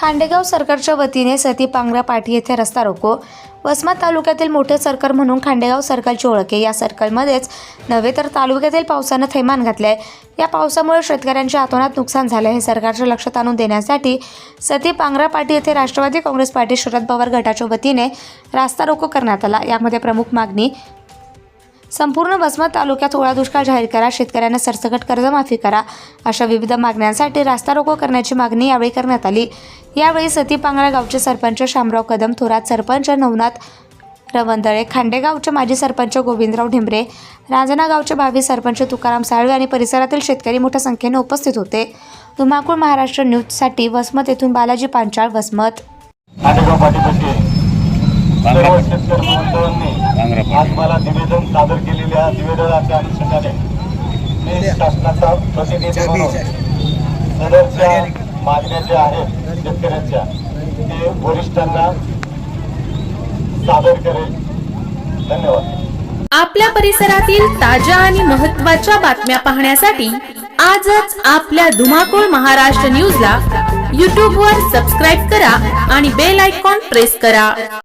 खांडेगाव सरकारच्या वतीने सती पांगरा पाठी येथे रस्ता रोको. वसमत तालुक्यातील मोठे सर्कल म्हणून खांडेगाव सर्कलची ओळख आहे. या सर्कलमध्येच नव्हे तर तालुक्यातील पावसानं थैमान घातलं आहे या पावसामुळे शेतकऱ्यांच्या हातोनात नुकसान झालं हे सरकारच्या लक्षात आणून देण्यासाठी सती पांगरा पाटी येथे राष्ट्रवादी काँग्रेस पार्टी शरद पवार गटाच्या वतीने रास्ता रोको करण्यात आला. यामध्ये प्रमुख मागणी संपूर्ण वसमत तालुक्यात ओळा दुष्काळ जाहीर करा शेतकऱ्यांना सरसकट कर्जमाफी करा अशा विविध मागण्यांसाठी रास्ता रोको करण्याची मागणी यावेळी करण्यात आली. यावेळी सती पांगळा गावचे सरपंच शामराव कदम थोरात सरपंच नवनाथ रवंदळे खांडेगावचे माजी सरपंच गोविंदराव ढिंबरे रांजना गावचे भावी सरपंच तुकाराम साळवे आणि परिसरातील शेतकरी मोठ्या संख्येने उपस्थित होते. धुमाकूळ महाराष्ट्र न्यूजसाठी वसमत येथून बालाजी पांचाळ वसमत. सर्व शेतकरी बांधवांनी आज मला निवेदन सादर केलेल्या निवेदनाच्या अनुषंगाने मी शासनाचा प्रतिनिधी म्हणून सदरच्या मागण्या ज्या आहेत शेतकऱ्यांच्या ते वरिष्ठांना सादर करेल. धन्यवाद. आपल्या परिसरातील ताज्या आणि महत्त्वाच्या बातम्या पाहण्यासाठी आजच आपल्या धुमाकूळ महाराष्ट्र न्यूजला यूट्यूबवर सबस्क्राईब करा आणि बेल आयकॉन प्रेस करा.